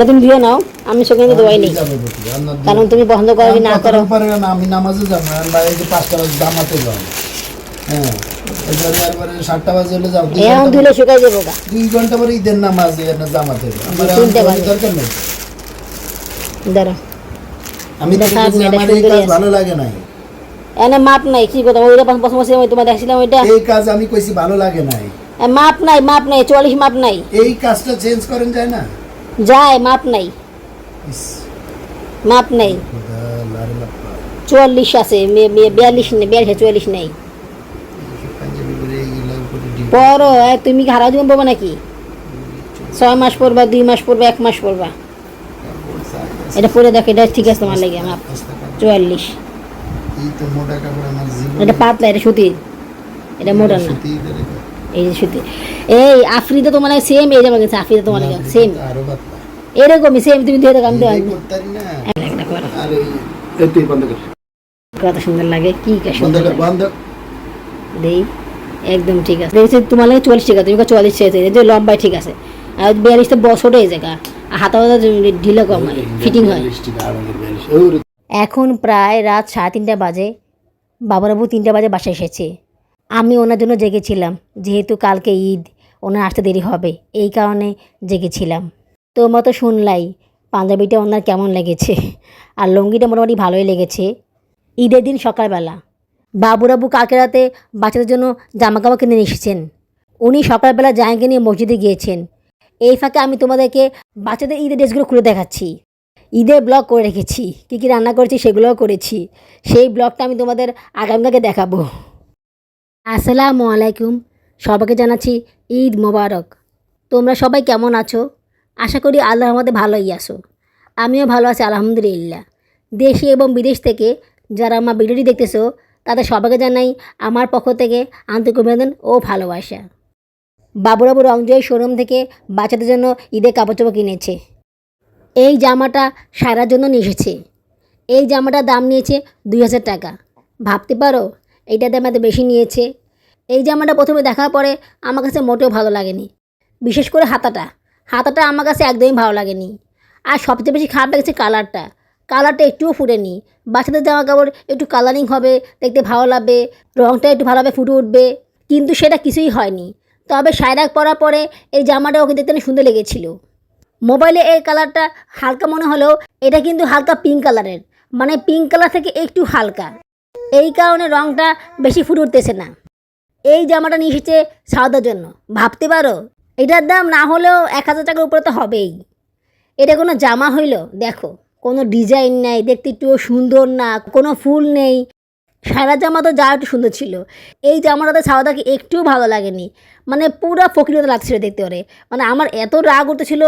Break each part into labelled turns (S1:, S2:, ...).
S1: এটা তুমি ধুয়ে নাও আমি সেখানে দোয়াই নেই। কারণ তুমি পছন্দ করো না করো।
S2: আমি নামাজে যাব বাইরে পাঁচটা বাজে জামাতে যাব। হ্যাঁ আমি। ভালো লাগে
S1: এনে মাপ নাই কি কথা? ওইটা পাঁচ পাঁচ মাসে আমি তোমার দেখছিলাম ওইটা
S2: এই কাজ আমি কইছি ভালো লাগে নাই।
S1: মাপ নাই মাপ নাই চুয়াল্লিশ মাপ নাই।
S2: এই কাজটা চেঞ্জ করেন যায় না।
S1: যায় মাপ নাই। মাপ নাই। চুয়াল্লিশ আছে বিয়াল্লিশ নেই বিয়াল্লিশ চুয়াল্লিশ নেই।
S2: পরে
S1: তুমি কি হারা জীবন পাবো নাকি? ছয় মাস পরবা দুই মাস পরবা এক মাস পরবা। এটা পরে দেখো এটা ঠিক আছে তোমার লাগে মাপ। চুয়াল্লিশ। এটা পাতলা এটা সুতি এটা মোটা না। এই যে সুতি। এই আফ্রিদা তোমার সেম এই জামা গেছে আফ্রিদা তোমার সেম এরকমই সেম তুমি
S2: তুই বন্ধ কর।
S1: কত সুন্দর লাগে কি। দেই একদম ঠিক আছে। দেখছি তোমার লাগে চল্লিশ টাকা তুমি চল্লিশ টাকা এই যে লম্বাই ঠিক আছে। আর বিয়াল্লিশ তো বছর এই জায়গা। হাতা ঢিলা কম হয়। ফিটিং হয় এখন প্রায় রাত সাড়ে তিনটা বাজে। বাবুরাবু তিনটা বাজে বাসায় এসেছে। আমি ওনার জন্য জেগেছিলাম, যেহেতু কালকে ঈদ, ওনার আসতে দেরি হবে, এই কারণে জেগেছিলাম। তোমরা তো শুনলাই, পাঞ্জাবিটা ওনার কেমন লেগেছে, আর লুঙ্গিটা মোটামুটি ভালোই লেগেছে। ঈদের দিন সকালবেলা, বাবুরাবু কালকে রাতে বাচ্চাদের জন্য জামা কাপড় কিনে এসেছেন। উনি সকালবেলা জায়গা নিয়ে মসজিদে গিয়েছেন। এই ফাঁকে আমি তোমাদেরকে বাচ্চাদের ঈদের ড্রেসগুলো খুলে দেখাচ্ছি। ঈদের ব্লগ করে রেখেছি, কী কী রান্না করেছি সেগুলোও করেছি। সেই ব্লগটা আমি তোমাদের আগামীকালকে দেখাবো। আসসালামু আলাইকুম। সবাইকে জানাচ্ছি ঈদ মোবারক। তোমরা সবাই কেমন আছো? আশা করি আল্লাহর মধ্যে ভালোই আছো। আমিও ভালো আছি, আলহামদুলিল্লাহ। দেশে এবং বিদেশ থেকে যারা আমার ভিডিওটি দেখতেছো, তাদের সবাইকে জানাই আমার পক্ষ থেকে আন্তরিক অভিনন্দন ও ভালোবাসা। বাবুরাবু রংজয় শোরুম থেকে বাচ্চাদের জন্য ঈদের কাপড় চোপড় কিনেছে। এই জামাটা সারার জন্য নিয়ে এসেছে। এই জামাটার দাম নিয়েছে দুই হাজার টাকা। ভাবতে পারো এইটার দাম এত বেশি নিয়েছে। এই জামাটা প্রথমে দেখার পরে আমার কাছে মোটেও ভালো লাগেনি। বিশেষ করে হাতাটা। হাতাটা আমার কাছে একদমই ভালো লাগেনি। আর সবচেয়ে বেশি খারাপ লেগেছে কালারটা। কালারটা একটুও ফুটেনি। বাচ্চাদের জামা কাপড় একটু কালারিং হবে, দেখতে ভালো লাগবে রঙটা একটু ভালোভাবে ফুটে উঠবে, কিন্তু সেটা কিছুই হয়নি। তবে সায়রাক পরার পরে এই জামাটা ওকে দেখতে অনেক সুন্দর লেগেছিলো। মোবাইলে এই কালারটা হালকা মনে হলেও এটা কিন্তু হালকা পিঙ্ক কালারের মানে পিঙ্ক কালার থেকে একটু হালকা। এই কারণে রঙটা বেশি ফুটে উঠতেছে না। এই জামাটা নিয়ে এসেছে সাউদার জন্য। ভাবতে পারো, এটার দাম না হলেও এক হাজার টাকার উপরে তো হবেই। এটা কোনো জামা হইল? দেখো, কোনো ডিজাইন নেই, দেখতে একটুও সুন্দর না, কোনো ফুল নেই। সারা জামা তো যা একটু সুন্দর ছিল। এই জামাটাতে সাউদাকে একটুও ভালো লাগেনি। মানে পুরো ফকিরতে লাগছিল দেখতে ওরে। মানে আমার এত রাগ উঠেছিল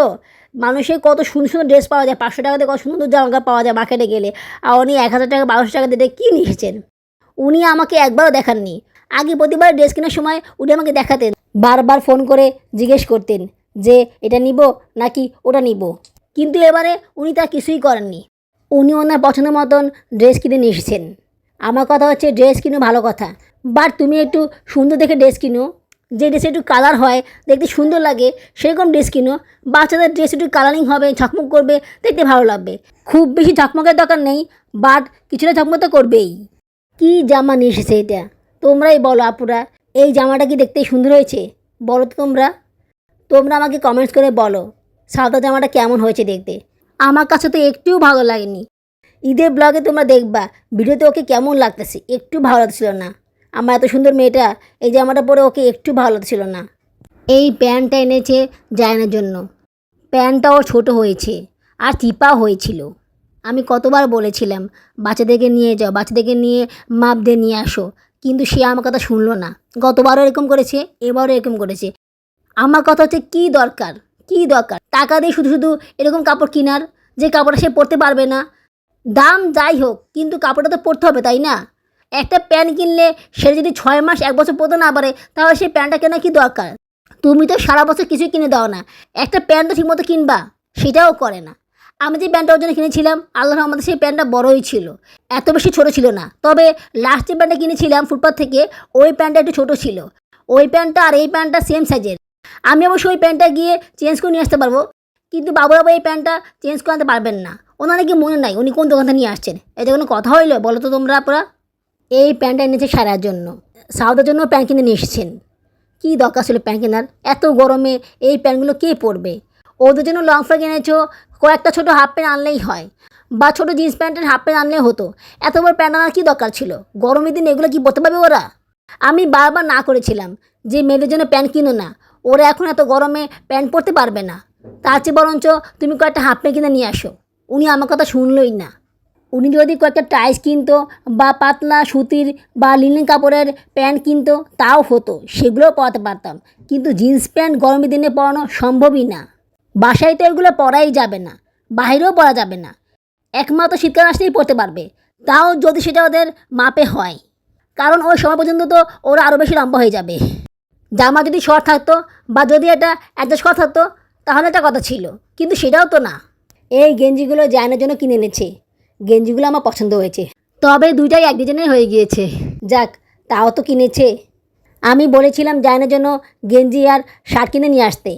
S1: মানুষের কত সুন্দর সুন্দর ড্রেস পাওয়া যায়, পাঁচশো টাকাতে কত সুন্দর জামা পাওয়া যায় মার্কেটে গেলে। আর উনি এক হাজার টাকা, বারোশো টাকা দিয়ে কী নিয়ে এসেছেন। উনি আমাকে একবারও দেখাননি। আগে প্রতিবার ড্রেস কেনার সময় উনি আমাকে দেখাতেন। বারবার ফোন করে জিজ্ঞেস করতেন যে, এটা নিব নাকি ওটা নিব? কিন্তু এবারে উনি তা কিছুই করেননি। উনি ওনার পছন্দের মতন ড্রেস কিনে নিয়ে এসেছেন। আমার কথা হচ্ছে, ড্রেস কিনো ভালো কথা। বাট তুমি একটু সুন্দর দেখে ড্রেস কিনো। যে ড্রেসে একটু কালার হয়, দেখতে সুন্দর লাগে, সেরকম ড্রেস কিনো। বাচ্চাদের ড্রেস একটু কালারিং হবে, ঝকমক করবে, দেখতে ভালো লাগবে। খুব বেশি ঝকমকের দরকার নেই, বাট কিছুটা ঝকমক তো করবেই। কী জামা নিয়ে এসেছে এটা? তোমরাই বলো আপুরা, এই জামাটা কি দেখতে সুন্দর হয়েছে? বলো তো তোমরা। তোমরা আমাকে কমেন্টস করে বলো, সাদা জামাটা কেমন হয়েছে দেখতে? আমার কাছে তো একটুও ভালো লাগেনি। ঈদের ব্লগে তোমরা দেখবা, ভিডিওতে ওকে কেমন লাগতেছে, একটু ভালো লাগছিল না। আমার এত সুন্দর মেয়েটা, এই জামাটা পরে ওকে একটু ভালো লাগছিল না। এই প্যান্টটা এনেছে জায়নের জন্য। প্যান্টটাও ছোট হয়েছে, আর চিপা হয়েছিল। আমি কতবার বলেছিলাম, বাচ্চাদেরকে নিয়ে যাও, বাচ্চাদেরকে নিয়ে মাপ দিয়ে নিয়ে আসো। কিন্তু সে আমার কথা শুনলো না। গতবারও এরকম করেছে, এবারও এরকম করেছে। আমার কথা হচ্ছে কী দরকার? কী দরকার? টাকা দিয়ে শুধু শুধু এরকম কাপড় কেনার, যে কাপড়টা সে পরতে পারবে না। দাম যাই হোক, কিন্তু কাপড়টা তো পরতে হবে, তাই না? একটা প্যান্ট কিনলে সে যদি ছয় মাস, এক বছর পরতে না পারে তাহলে সেই প্যান্টটা কেনা কি দরকার? তুমি তো সারা বছর কিছুই কিনে দাও না। একটা প্যান্ট তো ঠিকমতো কিনবা, সেটাও করে না। আমি যে প্যান্টটা ওর জন্য কিনেছিলাম, আল্লাহ আমাদের সেই প্যান্টটা বড়ই ছিল। এত বেশি ছোট ছিল না। তবে লাস্ট যে প্যান্টটা কিনেছিলাম ফুটপাথ থেকে, ওই প্যান্টটা একটু ছোট ছিল। ওই প্যান্টটা আর এই প্যান্টটা সেম সাইজের আমি অবশ্যই ওই প্যান্টটা গিয়ে চেঞ্জ করে নিয়ে আসতে পারব, কিন্তু বাবুরাবু এই প্যান্টটা চেঞ্জ করে আনতে পারবেন না। ওনার নাকি মনে নাই, উনি কোন দোকান থেকে নিয়ে আসছেন? এটা কোনো কথা হইল? বলো তো তোমরা আপনারা এই প্যান্টটা এনেছে সারার জন্য। সাউদের জন্য প্যান্ট কিনে নিয়ে এসেছেন। কী দরকার ছিল প্যান্ট কেনার? এত গরমে এই প্যান্টগুলো কে পরবে? ওদের জন্য লং ফ্রক এনেছো, কয়েকটা ছোটো হাফ প্যান্ট আনলেই হয়। বা ছোটো জিন্স প্যান্টের হাফ প্যান্ট আনলেই হতো। এত বড় প্যান্ট আনার কী দরকার ছিল? গরমের দিন এগুলো কি পরতে পারবে ওরা? আমি বারবার না করেছিলাম যে মেয়েদের জন্য প্যান্ট কিনো না। ওরা এখন এত গরমে প্যান্ট পরতে পারবে না। তার চেয়ে বরঞ্চ তুমি কয়েকটা হাফ প্যান্ট কিনে নিয়ে আসো। উনি আমার কথা শুনলই না। উনি যদি কয়েকটা টাইস কিনতো, বা পাতলা সুতির, বা লিনেন কাপড়ের প্যান্ট কিনতো, তাও হতো। সেগুলোও পরাতে পারতাম। কিন্তু জিন্স প্যান্ট গরমের দিনে পরানো সম্ভবই না। বাসায় তো এগুলো পরাই যাবে না বাইরেও পরা যাবে না। একমাত্র শীতকাল আসলেই পরতে পারবে, তাও যদি সেটা ওদের মাপে হয়। কারণ ওই সময় পর্যন্ত তো ওরা আরও বেশি লম্বা হয়ে যাবে। জামা যদি শর্ট থাকতো বা যদি এটা অ্যাডজাস্ট করা থাকতো, তাহলে একটা কথা ছিল, কিন্তু সেটাও তো না। এই গেঞ্জিগুলো জায়নের জন্য কিনে এনেছে। গেঞ্জিগুলো আমার পছন্দ হয়েছে। তবে দুইটাই এক ডিজাইনের হয়ে গিয়েছে। যাক, তাও তো কিনেছে। আমি বলেছিলাম জায়নের জন্য গেঞ্জি আর শার্ট কিনে নিয়ে আসতে।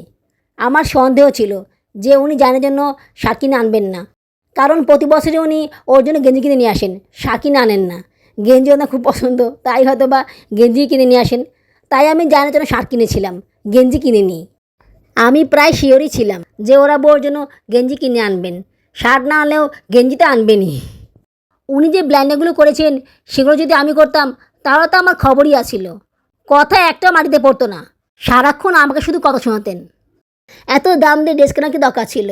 S1: আমার সন্দেহ ছিল যে উনি জায়নের জন্য কিনে আনবেন না। কারণ প্রতি বছরই উনি ওর জন্য গেঞ্জি কিনে নিয়ে আসেন কিনে আনেন না। গেঞ্জি ওনার খুব পছন্দ, তাই হয়তো বা গেঞ্জি কিনে নিয়ে আসেন। তাই আমি জায়নের জন্য শার্ট কিনেছিলাম, গেঞ্জি কিনে নিই আমি প্রায় শিওরই ছিলাম যে ওরা বউর জন্য গেঞ্জি কিনে আনবেন, শার্ট না আনলেও গেঞ্জিটা আনবেনই। উনি যে ব্ল্যান্ডেগুলো করেছেন, সেগুলো যদি আমি করতাম, তাহলে তো আমার খবরই আসছিল কথা একটা মাটিতে পড়তো না। সারাক্ষণ আমাকে শুধু কথা শোনাতেন। এত দাম দিয়ে ড্রেস কেনা কি দরকার ছিল?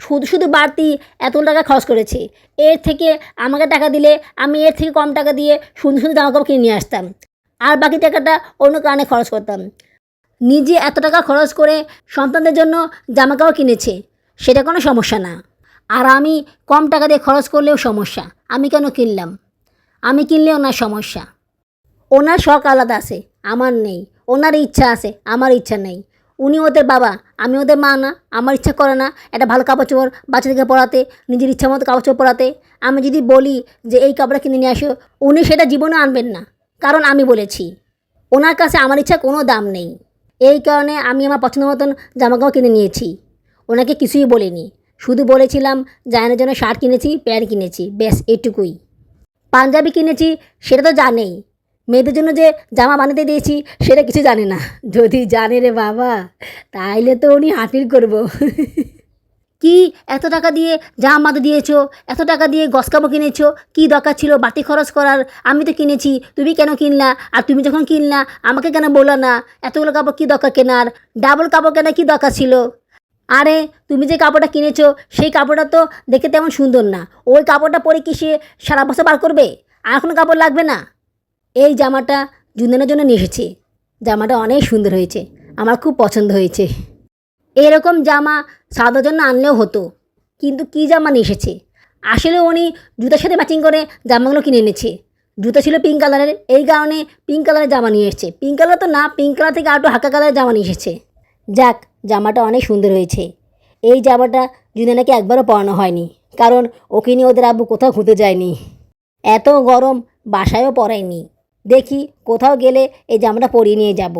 S1: শুধু শুধু বাড়তি এত টাকা খরচ করেছে। এর থেকে আমাকে টাকা দিলে আমি এর থেকে কম টাকা দিয়ে সুন্দর সুন্দর জামাকাপড় কিনে নিয়ে আসতাম। আর বাকি টাকাটা অন্য কারণে খরচ করতাম। নিজে এত টাকা খরচ করে সন্তানদের জন্য জামাকাপড় কিনেছে, সেটা কোনো সমস্যা না। আর আমি কম টাকা দিয়ে খরচ করলেও সমস্যা। আমি কেন কিনলাম? আমি কিনলে ওনার সমস্যা। ওনার শখ আলাদা আছে, আমার নেই। ওনার ইচ্ছা আছে, আমার ইচ্ছা নেই। উনি ওদের বাবা আমি ওদের মা না, আমার ইচ্ছা করে না একটা ভালো কাপড় চোপড় বাচ্চাদেরকে পরাতে নিজের ইচ্ছা মতো কাপড় চোপড় পরাতে আমি যদি বলি যে এই কাপড়টা কিনে নিয়ে আসো, উনি সেটা জীবনে আনবেন না, কারণ আমি বলেছি। ওনার কাছে আমার ইচ্ছা কোনো দাম নেই। এই কারণে আমি আমার পছন্দ মতন জামাকাপড় কিনে নিয়েছি। ওনাকে কিছুই বলিনি। শুধু বলেছিলাম, জায়নের জন্য শার্ট কিনেছি, প্যান্ট কিনেছি, ব্যাস এটুকুই। পাঞ্জাবি কিনেছি, সেটা তো জানেই। মেয়েদের জন্য যে জামা বানাতে দিয়েছি, সেটা কিছু জানে না। যদি জানে রে বাবা, তাইলে তো উনি হাতির করব। কি এত টাকা দিয়ে জামা মাতে দিয়েছ? এত টাকা দিয়ে গস কাপড় কিনেছো? কী দরকার ছিল? বাড়তি খরচ করার? আমি তো কিনেছি, তুমি কেন কিনলা? আর তুমি যখন কিনলা, আমাকে কেন বলো না? এতগুলো কাপড় কী দরকার কেনার? ডাবল কাপড় কেনা কী দরকার ছিল? আরে, তুমি যে কাপড়টা কিনেছো, সেই কাপড়টা তো দেখে তেমন সুন্দর না। ওই কাপড়টা পরে কি সে সারা বছর বার করবে? আর কোনো কাপড় লাগবে না? এই জামাটা জুন্দানের জন্য নিয়ে এসেছি। জামাটা অনেক সুন্দর হয়েছে। আমার খুব পছন্দ হয়েছে। এরকম জামা সাদার জন্য আনলেও হতো। কিন্তু কী জামা নিয়ে এসেছে? আসলে উনি জুতার সাথে ম্যাচিং করে জামাগুলো কিনে এনেছে। জুতো ছিল পিঙ্ক কালারের এই কারণে পিঙ্ক কালারের জামা নিয়ে এসেছে। পিঙ্ক কালার তো না পিঙ্ক কালার থেকে আরও হালকা কালারের জামা নিয়ে এসেছে। যাক, জামাটা অনেক সুন্দর হয়েছে। এই জামাটা জুনানাকে একবারও পরানো হয়নি। কারণ ওকে নিয়ে ওদের আব্বু কোথাও ঘুরতে যায়নি। এত গরম বাসায়ও পরায়নি দেখি কোথাও গেলে এই জামাটা পরিয়ে নিয়ে যাব।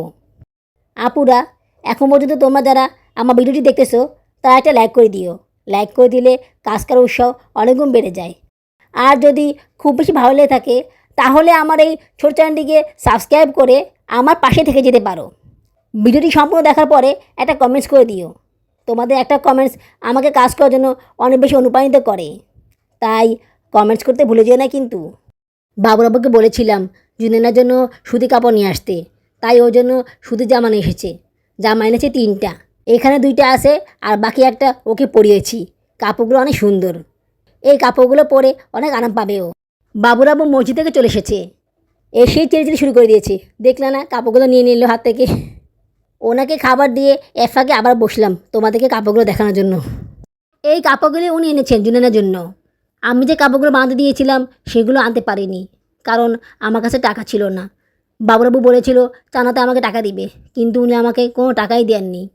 S1: আপুরা, এখন পর্যন্ত তোমরা যারা আমার ভিডিওটি দেখতেছো, তারা একটা লাইক করে দিও। লাইক করে দিলে কাজ করার উৎসাহ অনেকগুণ বেড়ে যায়। আর যদি খুব বেশি ভালো লেগে থাকে, তাহলে আমার এই ছোট চ্যানেলটিকে সাবস্ক্রাইব করে আমার পাশে থেকে যেতে পারো। ভিডিওটি সম্পূর্ণ দেখার পরে একটা কমেন্টস করে দিও। তোমাদের একটা কমেন্টস আমাকে কাজ করার জন্য অনেক বেশি অনুপ্রাণিত করে। তাই কমেন্টস করতে ভুলে যেও না কিন্তু। বাবুরাবুকে বলেছিলাম জুনেনার জন্য সুতি কাপড় নিয়ে আসতে। তাই ওর জন্য সুতি জামা নিয়ে এসেছে। জামা এনেছে তিনটা। এখানে দুইটা আছে আর বাকি একটা ওকে পরিয়েছি। কাপড়গুলো অনেক সুন্দর। এই কাপড়গুলো পরে অনেক আরাম পাবে ও। বাবুরাবু মসজিদ থেকে চলে এসেছে। এসেই চেড়ে শুরু করে দিয়েছে। দেখলে না কাপড়গুলো নিয়ে নিল হাত থেকে। ওনাকে খাবার দিয়ে এফাকে আবার বসলাম তোমাদেরকে কাপড়গুলো দেখানোর জন্য। এই কাপড়গুলি উনি এনেছেন জুনেনার জন্য। আমি যে কাপড়গুলো বাঁধতে দিয়েছিলাম সেগুলো আনতে পারিনি। কারণ আমার কাছে টাকা ছিল না। বাবুরাবু বলেছিল, চানাতে আমাকে টাকা দিবে। কিন্তু উনি আমাকে কোনো টাকাই দেননি।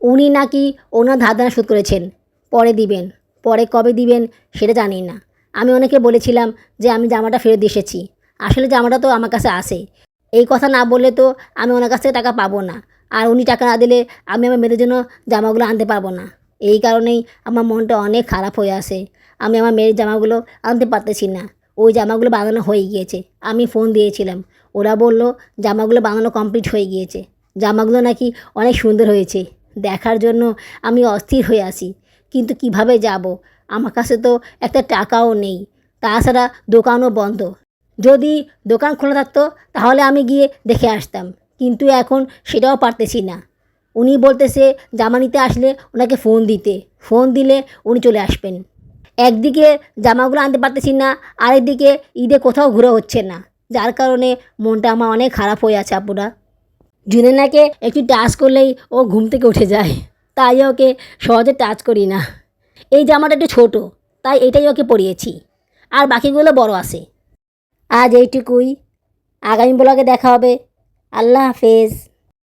S1: উনি নাকি ওনার ধার দেনা শোধ করেছেন। পরে দিবেন, পরে কবে দিবেন সেটা জানি না। আমি অনেকে বলেছিলাম যে আমি জামাটা ফেরত দিয়ে এসেছি। আসলে জামাটা তো আমার কাছে আসে এই কথা না বললে তো আমি ওনার কাছ থেকে টাকা পাবো না। আর উনি টাকা না দিলে আমি আমার মেয়েদের জন্য জামাগুলো আনতে পারব না। এই কারণেই আমার মনটা অনেক খারাপ হয়ে আসে আমি আমার মেয়ের জামাগুলো আনতে পারতেছি না। ওই জামাগুলো বানানো হয়ে গিয়েছে। আমি ফোন দিয়েছিলাম। ওরা বলল, জামাগুলো বানানো কমপ্লিট হয়ে গিয়েছে। জামাগুলো নাকি অনেক সুন্দর হয়েছে। দেখার জন্য আমি অস্থির হয়ে আসি কিন্তু কীভাবে যাব? আমার কাছে তো একটা টাকাও নেই। তাছাড়া দোকানও বন্ধ। যদি দোকান খোলা থাকতো, তাহলে আমি গিয়ে দেখে আসতাম। কিন্তু এখন সেটাও পারতেছি না। উনি বলতেছে, জামা নিতে আসলে ওনাকে ফোন দিতে। ফোন দিলে উনি চলে আসবেন। একদিকে জামাগুলো আনতে পারতেছি না, আরেকদিকে ঈদে কোথাও ঘুরে হচ্ছে না। যার কারণে মনটা আমার অনেক খারাপ হয়ে আছে আপুরা জুনেনাকে একটু টাচ করলেই ও ঘুম থেকে উঠে যায়। তাই ওকে সহজে টাচ করি না। এই জামাটা একটু ছোটো, তাই এটাই ওকে পরিয়েছি। আর বাকিগুলো বড় আছে। আজ এইটুকুই। আগামী ব্লগে দেখা হবে। আল্লাহ হাফেজ।